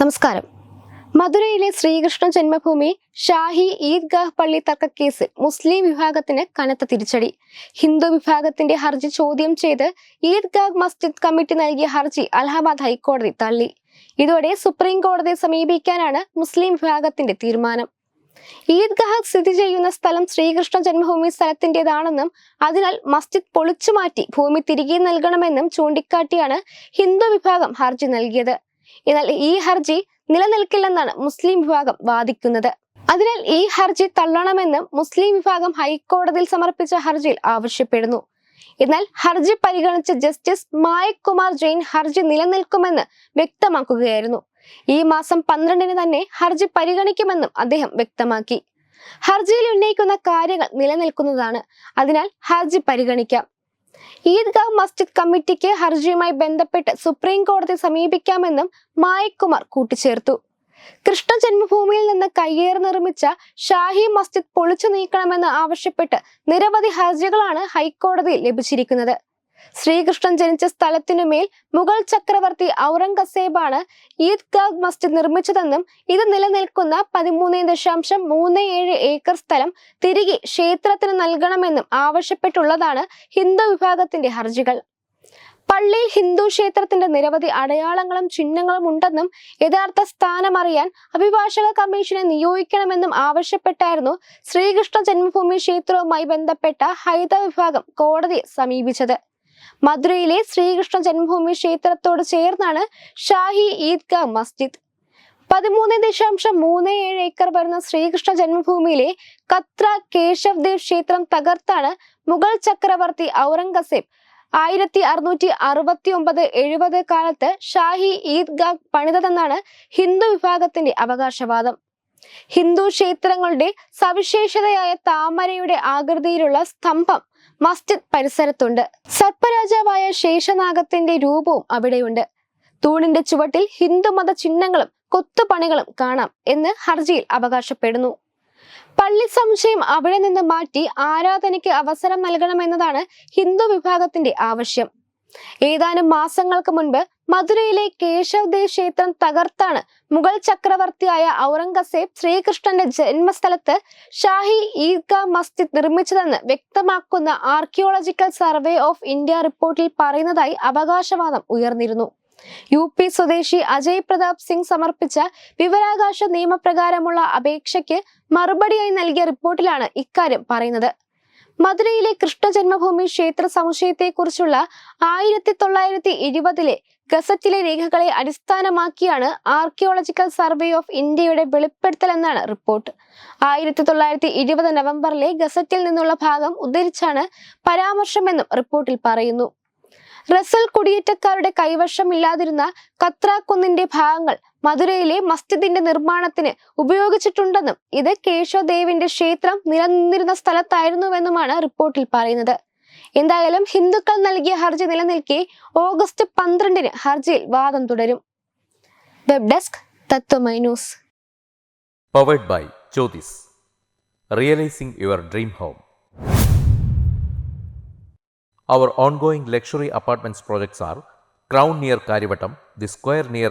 നമസ്കാരം. മധുരയിലെ ശ്രീകൃഷ്ണ ജന്മഭൂമി ഷാഹി ഈദ്ഗാഹ് പള്ളി തർക്കക്കേസിൽ മുസ്ലിം വിഭാഗത്തിന് കനത്ത തിരിച്ചടി. ഹിന്ദു വിഭാഗത്തിന്റെ ഹർജി ചോദ്യം ചെയ്ത് ഈദ്ഗാഹ് മസ്ജിദ് കമ്മിറ്റി നൽകിയ ഹർജി അലഹബാദ് ഹൈക്കോടതി തള്ളി. ഇതോടെ സുപ്രീം കോടതിയെ സമീപിക്കാനാണ് മുസ്ലിം വിഭാഗത്തിന്റെ തീരുമാനം. ഈദ്ഗാഹ് സ്ഥിതി ചെയ്യുന്ന സ്ഥലം ശ്രീകൃഷ്ണ ജന്മഭൂമി സ്ഥലത്തിന്റേതാണെന്നും അതിനാൽ മസ്ജിദ് പൊളിച്ചു മാറ്റി ഭൂമി തിരികെ നൽകണമെന്നും ചൂണ്ടിക്കാട്ടിയാണ് ഹിന്ദു വിഭാഗം ഹർജി നൽകിയത്. എന്നാൽ ഈ ഹർജി നിലനിൽക്കില്ലെന്നാണ് മുസ്ലിം വിഭാഗം വാദിക്കുന്നത്. അതിനാൽ ഈ ഹർജി തള്ളണമെന്ന് മുസ്ലിം വിഭാഗം ഹൈക്കോടതിയിൽ സമർപ്പിച്ച ഹർജിയിൽ ആവശ്യപ്പെടുന്നു. എന്നാൽ ഹർജി പരിഗണിച്ച ജസ്റ്റിസ് മായക് കുമാർ ജെയിൻ ഹർജി നിലനിൽക്കുമെന്ന് വ്യക്തമാക്കുകയായിരുന്നു. ഈ മാസം പന്ത്രണ്ടിന് തന്നെ ഹർജി പരിഗണിക്കുമെന്നും അദ്ദേഹം വ്യക്തമാക്കി. ഹർജിയിൽ ഉന്നയിക്കുന്ന കാര്യങ്ങൾ നിലനിൽക്കുന്നതാണ്. അതിനാൽ ഹർജി പരിഗണിക്കാം. ഈദ്ഗാഹ് മസ്ജിദ് കമ്മിറ്റിക്ക് ഹർജിയുമായി ബന്ധപ്പെട്ട് സുപ്രീം കോടതി സമീപിക്കാമെന്നും മായക് കുമാർ കൂട്ടിച്ചേർത്തു. കൃഷ്ണ ജന്മഭൂമിയിൽ നിന്ന് കയ്യേറി നിർമ്മിച്ച ഷാഹി മസ്ജിദ് പൊളിച്ചു നീക്കണമെന്ന് ആവശ്യപ്പെട്ട് നിരവധി ഹർജികളാണ് ഹൈക്കോടതിയിൽ ലഭിച്ചിരിക്കുന്നത്. ശ്രീകൃഷ്ണൻ ജനിച്ച സ്ഥലത്തിനുമേൽ മുഗൾ ചക്രവർത്തി ഔറംഗസേബാണ് ഈദ്ഗാഹ് മസ്ജിദ് നിർമ്മിച്ചതെന്നും ഇത് നിലനിൽക്കുന്ന പതിമൂന്ന് ദശാംശം മൂന്ന് ഏഴ് ഏക്കർ സ്ഥലം തിരികെ ക്ഷേത്രത്തിന് നൽകണമെന്നും ആവശ്യപ്പെട്ടുള്ളതാണ് ഹിന്ദു വിഭാഗത്തിന്റെ ഹർജികൾ. പള്ളിയിൽ ഹിന്ദു ക്ഷേത്രത്തിന്റെ നിരവധി അടയാളങ്ങളും ചിഹ്നങ്ങളും ഉണ്ടെന്നും യഥാർത്ഥ സ്ഥാനം അറിയാൻ അഭിഭാഷക കമ്മീഷനെ നിയോഗിക്കണമെന്നും ആവശ്യപ്പെട്ടായിരുന്നു ശ്രീകൃഷ്ണ ജന്മഭൂമി ക്ഷേത്രവുമായി ബന്ധപ്പെട്ട ഹൈന്ദവ വിഭാഗം കോടതിയെ സമീപിച്ചത്. മധുരയിലെ ശ്രീകൃഷ്ണ ജന്മഭൂമി ക്ഷേത്രത്തോട് ചേർന്നാണ് ഷാഹി ഈദ്ഗ മസ്ജിദ്. പതിമൂന്ന് ദശാംശം മൂന്ന് ഏഴ് ഏക്കർ വരുന്ന ശ്രീകൃഷ്ണ ജന്മഭൂമിയിലെ കത്ര കേശവ് ദേവ് ക്ഷേത്രം തകർത്താണ് മുഗൾ ചക്രവർത്തി ഔറംഗസേബ്. ആയിരത്തി അറുന്നൂറ്റി അറുപത്തി ഒമ്പത് എഴുപത് കാലത്ത് ഷാഹി ഈദ്ഗാഹ് പണിതതെന്നാണ് ഹിന്ദു വിഭാഗത്തിന്റെ അവകാശവാദം. ഹിന്ദു ക്ഷേത്രങ്ങളുടെ സവിശേഷതയായ താമരയുടെ ആകൃതിയിലുള്ള സ്തംഭം മസ്ജിദ് പരിസരത്തുണ്ട്. സർപ്പരാജാവായ ശേഷനാഗത്തിന്റെ രൂപവും അവിടെയുണ്ട്. തൂണിന്റെ ചുവട്ടിൽ ഹിന്ദുമത ചിഹ്നങ്ങളും കൊത്തുപണികളും കാണാം എന്ന് ഹർജിയിൽ അവകാശപ്പെടുന്നു. പള്ളി സംശയം അവിടെ നിന്ന് മാറ്റി ആരാധനയ്ക്ക് അവസരം നൽകണമെന്നതാണ് ഹിന്ദു വിഭാഗത്തിന്റെ ആവശ്യം. ഏതാനും മാസങ്ങൾക്ക് മുൻപ് മധുരയിലെ കേശവ് ദേവ് ക്ഷേത്രം തകർത്താണ്. മുഗൾ ചക്രവർത്തിയായ ഔറംഗസേബ് ശ്രീകൃഷ്ണന്റെ ജന്മസ്ഥലത്ത് ഷാഹി ഈദ്ഗ മസ്ജിദ് നിർമ്മിച്ചതെന്ന് വ്യക്തമാക്കുന്ന ആർക്കിയോളജിക്കൽ സർവേ ഓഫ് ഇന്ത്യ റിപ്പോർട്ടിൽ പറയുന്നതായി അവകാശവാദം ഉയർന്നിരുന്നു. യു പി സ്വദേശി അജയ് പ്രതാപ് സിംഗ് സമർപ്പിച്ച വിവരാകാശ നിയമപ്രകാരമുള്ള അപേക്ഷയ്ക്ക് മറുപടിയായി നൽകിയ റിപ്പോർട്ടിലാണ് ഇക്കാര്യം പറയുന്നത്. മധുരയിലെ കൃഷ്ണ ജന്മഭൂമി ക്ഷേത്ര സമുച്ചയത്തെക്കുറിച്ചുള്ള ആയിരത്തി തൊള്ളായിരത്തി ഇരുപതിലെ ഗസറ്റിലെ രേഖകളെ അടിസ്ഥാനമാക്കിയാണ് ആർക്കിയോളജിക്കൽ സർവേ ഓഫ് ഇന്ത്യയുടെ വെളിപ്പെടുത്തൽ എന്നാണ് റിപ്പോർട്ട്. ആയിരത്തി തൊള്ളായിരത്തി ഇരുപത് നവംബറിലെ ഗസറ്റിൽ നിന്നുള്ള ഭാഗം ഉദ്ധരിച്ചാണ് പരാമർശമെന്നും റിപ്പോർട്ടിൽ പറയുന്നു. റസൽ കുടിയേറ്റക്കാരുടെ കൈവശമില്ലാതിരുന്ന കത്രാക്കുന്നിന്റെ ഭാഗങ്ങൾ മധുരയിലെ മസ്ജിദിന്റെ നിർമ്മാണത്തിന് ഉപയോഗിച്ചിട്ടുണ്ടെന്നും ഇത് കേശവദേവിന്റെ ക്ഷേത്രം നിലനിന്നിരുന്ന സ്ഥലത്തായിരുന്നുവെന്നുമാണ് റിപ്പോർട്ടിൽ പറയുന്നത്. എന്തായാലും ഹിന്ദുക്കൾ നൽകിയ ഹർജി നിലനിൽക്കെ ഓഗസ്റ്റ് പന്ത്രണ്ടിന് ഹർജിയിൽ വാദം തുടരും. Web desk Tatwamayi news. Powered by Jyothis realising your dream home Our ongoing luxury apartments projects are Crown near Karivatam, The Square near